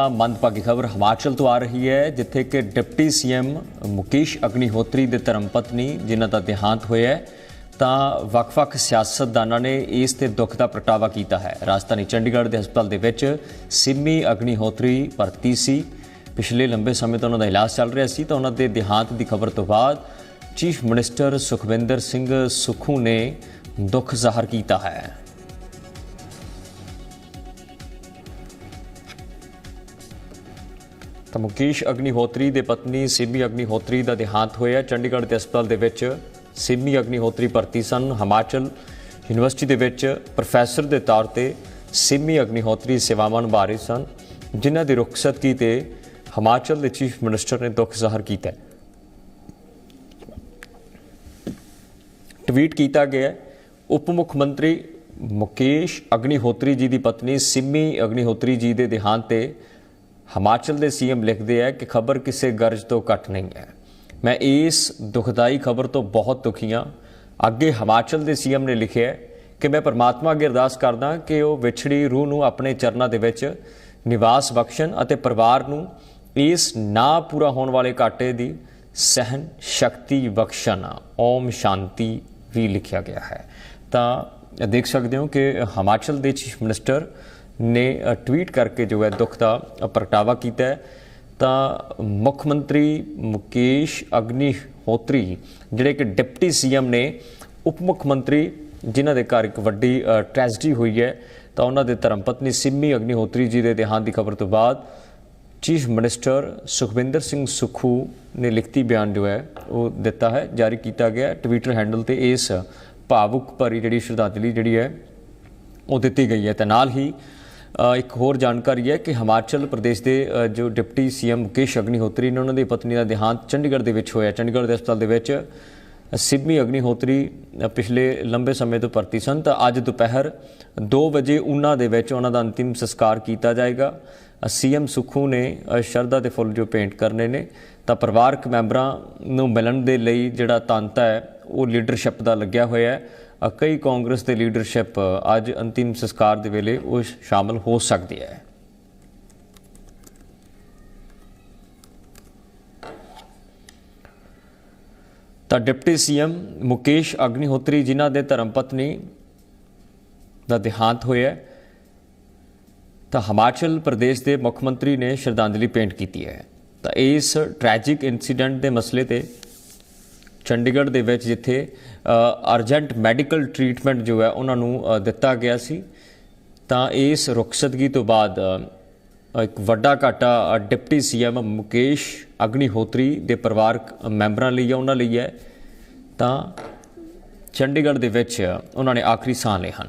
ਮੰਦਭਾਗੀ ਖਬਰ ਹਿਮਾਚਲ ਤੋਂ ਆ ਰਹੀ ਹੈ, ਜਿੱਥੇ ਕਿ ਡਿਪਟੀ ਸੀਐਮ ਮੁਕੇਸ਼ ਅਗਨੀਹੋਤਰੀ ਦੇ ਧਰਮਪਤਨੀ, ਜਿਨ੍ਹਾਂ ਦਾ ਦੇਹਾਂਤ ਹੋਇਆ ਹੈ, ਤਾਂ ਵੱਖ-ਵੱਖ ਸਿਆਸਤਦਾਨਾਂ ਨੇ ਇਸ ਤੇ ਦੁੱਖ ਦਾ ਪ੍ਰਗਟਾਵਾ ਕੀਤਾ ਹੈ। ਰਾਜਧਾਨੀ ਚੰਡੀਗੜ੍ਹ ਦੇ ਹਸਪਤਾਲ ਦੇ ਵਿੱਚ ਸਿੰਮੀ ਅਗਨੀਹੋਤਰੀ ਭਰਤੀ ਸੀ। ਪਿਛਲੇ ਲੰਬੇ ਸਮੇਂ ਤੋਂ ਉਹਨਾਂ ਦਾ ਇਲਾਜ ਚੱਲ ਰਿਹਾ ਸੀ, ਤਾਂ ਉਹਨਾਂ ਦੇ ਦੇਹਾਂਤ ਦੀ ਖਬਰ ਤੋਂ ਬਾਅਦ ਚੀਫ ਮਿਨਿਸਟਰ ਸੁਖਵਿੰਦਰ ਸਿੰਘ ਸੁਖੂ ਨੇ ਦੁੱਖ ਜ਼ਾਹਰ ਕੀਤਾ ਹੈ। ਤਾਂ ਮੁਕੇਸ਼ ਅਗਨੀਹੋਤਰੀ ਦੇ ਪਤਨੀ ਸਿਮੀ ਅਗਨੀਹੋਤਰੀ ਦਾ ਦੇਹਾਂਤ ਹੋਇਆ। ਚੰਡੀਗੜ੍ਹ ਦੇ ਹਸਪਤਾਲ ਦੇ ਵਿੱਚ ਸਿਮੀ ਅਗਨੀਹੋਤਰੀ ਭਰਤੀ ਸਨ। ਹਿਮਾਚਲ ਯੂਨੀਵਰਸਿਟੀ ਦੇ ਵਿੱਚ ਪ੍ਰੋਫੈਸਰ ਦੇ ਤੌਰ ਤੇ ਸਿਮੀ ਅਗਨੀਹੋਤਰੀ ਸੇਵਾਵਾਂ ਨਿਭਾ ਰਹੇ ਸਨ, ਜਿਨ੍ਹਾਂ ਦੀ ਰੁਖਸਤਗੀ ਤੇ ਹਿਮਾਚਲ ਦੇ ਚੀਫ ਮਿਨਿਸਟਰ ਨੇ ਦੁੱਖ ਜ਼ਾਹਰ ਕੀਤਾ ਹੈ। ਟਵੀਟ ਕੀਤਾ ਗਿਆ ਉਪ ਮੁੱਖ ਮੰਤਰੀ ਮੁਕੇਸ਼ ਅਗਨੀਹੋਤਰੀ ਜੀ ਦੀ ਪਤਨੀ ਸਿੰਮੀ ਅਗਨੀਹੋਤਰੀ ਜੀ ਦੇ ਦੇਹਾਂਤ ਤੇ ਹਿਮਾਚਲ ਦੇ ਸੀਐਮ ਲਿਖਦੇ ਹੈ ਕਿ ਖਬਰ ਕਿਸੇ ਗਰਜ ਤੋਂ ਘੱਟ ਨਹੀਂ ਹੈ। ਮੈਂ ਇਸ ਦੁਖਦਾਈ ਖਬਰ ਤੋਂ ਬਹੁਤ ਦੁਖੀ ਹਾਂ। ਅੱਗੇ ਹਿਮਾਚਲ ਦੇ ਸੀਐਮ ਨੇ ਲਿਖਿਆ ਕਿ ਮੈਂ ਪਰਮਾਤਮਾ ਅੱਗੇ ਅਰਦਾਸ ਕਰਦਾ ਕਿ ਉਹ ਵਿਛੜੀ ਰੂਹ ਨੂੰ ਆਪਣੇ ਚਰਨਾਂ ਦੇ ਵਿੱਚ ਨਿਵਾਸ ਬਖਸ਼ਣ ਅਤੇ ਪਰਿਵਾਰ ਨੂੰ ਇਸ ਨਾ ਪੂਰਾ ਹੋਣ ਵਾਲੇ ਘਾਟੇ ਦੀ ਸਹਿਨ ਸ਼ਕਤੀ ਬਖਸ਼ਣ। ਓਮ ਸ਼ਾਂਤੀ ਵੀ ਲਿਖਿਆ ਗਿਆ ਹੈ। ਤਾਂ ਦੇਖ ਸਕਦੇ ਹੋ ਕਿ ਹਿਮਾਚਲ ਦੇ ਚੀਫ ਮਿਨਿਸਟਰ ਨੇ ਟਵੀਟ ਕਰਕੇ ਜੋ ਹੈ ਦੁੱਖ ਦਾ ਪ੍ਰਗਟਾਵਾ ਕੀਤਾ ਹੈ ਤਾਂ ਮੁੱਖ ਮੰਤਰੀ ਮੁਕੇਸ਼ ਅਗਨੀਹੋਤਰੀ ਜਿਹੜੇ ਕਿ ਡਿਪਟੀ ਸੀਐਮ ਨੇ ਉਪ ਮੁੱਖ ਮੰਤਰੀ ਜਿਨ੍ਹਾਂ ਦੇ ਘਰ ਇੱਕ ਵੱਡੀ ਅ, ਟ੍ਰੈਜਡੀ ਹੋਈ ਹੈ ਤਾਂ ਉਹਨਾਂ ਦੇ ਧਰਮਪਤਨੀ ਸਿੰਮੀ ਅਗਨੀਹੋਤਰੀ ਜੀ ਦੇ ਦੇਹਾਂਤ ਦੀ ਖਬਰ ਤੋਂ ਬਾਅਦ ਚੀਫ ਮਿਨਿਸਟਰ ਸੁਖਵਿੰਦਰ ਸਿੰਘ ਸੁਖੂ ਨੇ ਲਿਖਤੀ ਬਿਆਨ ਜੋ ਹੈ ਉਹ ਦਿੱਤਾ ਹੈ ਜਾਰੀ ਕੀਤਾ ਗਿਆ ਹੈ। ਟਵਿੱਟਰ ਹੈਂਡਲ ਤੇ ਇਸ ਭਾਵੁਕ ਭਰੀ ਜਿਹੜੀ ਸ਼ਰਧਾਂਜਲੀ ਜਿਹੜੀ ਹੈ ਉਹ ਦਿੱਤੀ ਗਈ ਹੈ ਤੇ ਨਾਲ ਹੀ ਇੱਕ ਹੋਰ ਜਾਣਕਾਰੀ ਹੈ ਕਿ ਹਿਮਾਚਲ ਪ੍ਰਦੇਸ਼ ਦੇ ਜੋ ਡਿਪਟੀ ਸੀਐਮ ਮੁਕੇਸ਼ ਅਗਨੀਹੋਤਰੀ ਨੇ ਉਹਨਾਂ ਦੀ ਪਤਨੀ ਦਾ ਦੇਹਾਂਤ ਚੰਡੀਗੜ੍ਹ ਦੇ ਵਿੱਚ ਹੋਇਆ। ਚੰਡੀਗੜ੍ਹ ਦੇ ਹਸਪਤਾਲ ਦੇ ਵਿੱਚ ਸਿਮੀ ਅਗਨੀਹੋਤਰੀ ਪਿਛਲੇ ਲੰਬੇ ਸਮੇਂ ਤੋਂ ਭਰਤੀ ਸਨ। ਤਾਂ ਅੱਜ ਦੁਪਹਿਰ 2 ਵਜੇ ਉਹਨਾਂ ਦੇ ਵਿੱਚ ਉਹਨਾਂ ਦਾ ਅੰਤਿਮ ਸੰਸਕਾਰ ਕੀਤਾ ਜਾਏਗਾ। ਸੀਐਮ ਸੁਖੂ ਨੇ ਸ਼ਰਧਾ ਦੇ ਫੁੱਲ ਜੋ ਪੇਂਟ ਕਰਨੇ ਨੇ, ਤਾਂ ਪਰਿਵਾਰਕ ਮੈਂਬਰਾਂ ਨੂੰ ਮਿਲਣ ਦੇ ਲਈ ਜਿਹੜਾ ਤਾਂਤਾ ਹੈ, ਉਹ ਲੀਡਰਸ਼ਿਪ ਦਾ ਲੱਗਿਆ ਹੋਇਆ ਹੈ। ਕਈ ਕਾਂਗਰਸ ਦੇ ਲੀਡਰਸ਼ਿਪ ਅੱਜ ਅੰਤਿਮ ਸੰਸਕਾਰ ਦੇ ਵੇਲੇ ਉਹ ਸ਼ਾਮਲ ਹੋ ਸਕਦੀ ਹੈ। ਤਾਂ ਡਿਪਟੀ ਸੀਐਮ ਮੁਕੇਸ਼ ਅਗਨੀਹੋਤਰੀ ਜਿਨ੍ਹਾਂ ਦੇ ਧਰਮ ਪਤਨੀ ਦਾ ਦੇਹਾਂਤ ਹੋਇਆ ਹੈ, ਤਾਂ ਹਿਮਾਚਲ ਪ੍ਰਦੇਸ਼ ਦੇ ਮੁੱਖ ਮੰਤਰੀ ਨੇ ਸ਼ਰਧਾਂਜਲੀ ਭੇਂਟ ਕੀਤੀ ਹੈ। ਤਾਂ ਇਸ ਟ੍ਰੈਜਿਕ ਇਨਸੀਡੈਂਟ ਦੇ ਮਸਲੇ ਤੇ ਚੰਡੀਗੜ੍ਹ ਦੇ ਵਿੱਚ ਜਿੱਥੇ ਅਰਜੈਂਟ ਮੈਡੀਕਲ ਟ੍ਰੀਟਮੈਂਟ ਜੋ ਹੈ ਉਹਨਾਂ ਨੂੰ ਦਿੱਤਾ ਗਿਆ ਸੀ। ਤਾਂ ਇਸ ਰੁਖਸਤਗੀ ਤੋਂ ਬਾਅਦ ਇੱਕ ਵੱਡਾ ਘਾਟਾ ਅ, ਡਿਪਟੀ ਸੀਐਮ ਮੁਕੇਸ਼ ਅਗਨੀਹੋਤਰੀ ਦੇ ਪਰਿਵਾਰਕ ਮੈਂਬਰਾਂ ਲਈ ਹੈ ਉਹਨਾਂ ਲਈ ਹੈ। ਤਾਂ ਚੰਡੀਗੜ੍ਹ ਦੇ ਵਿੱਚ ਉਹਨਾਂ ਨੇ ਆਖਰੀ ਸਾਹ ਲਏ ਹਨ।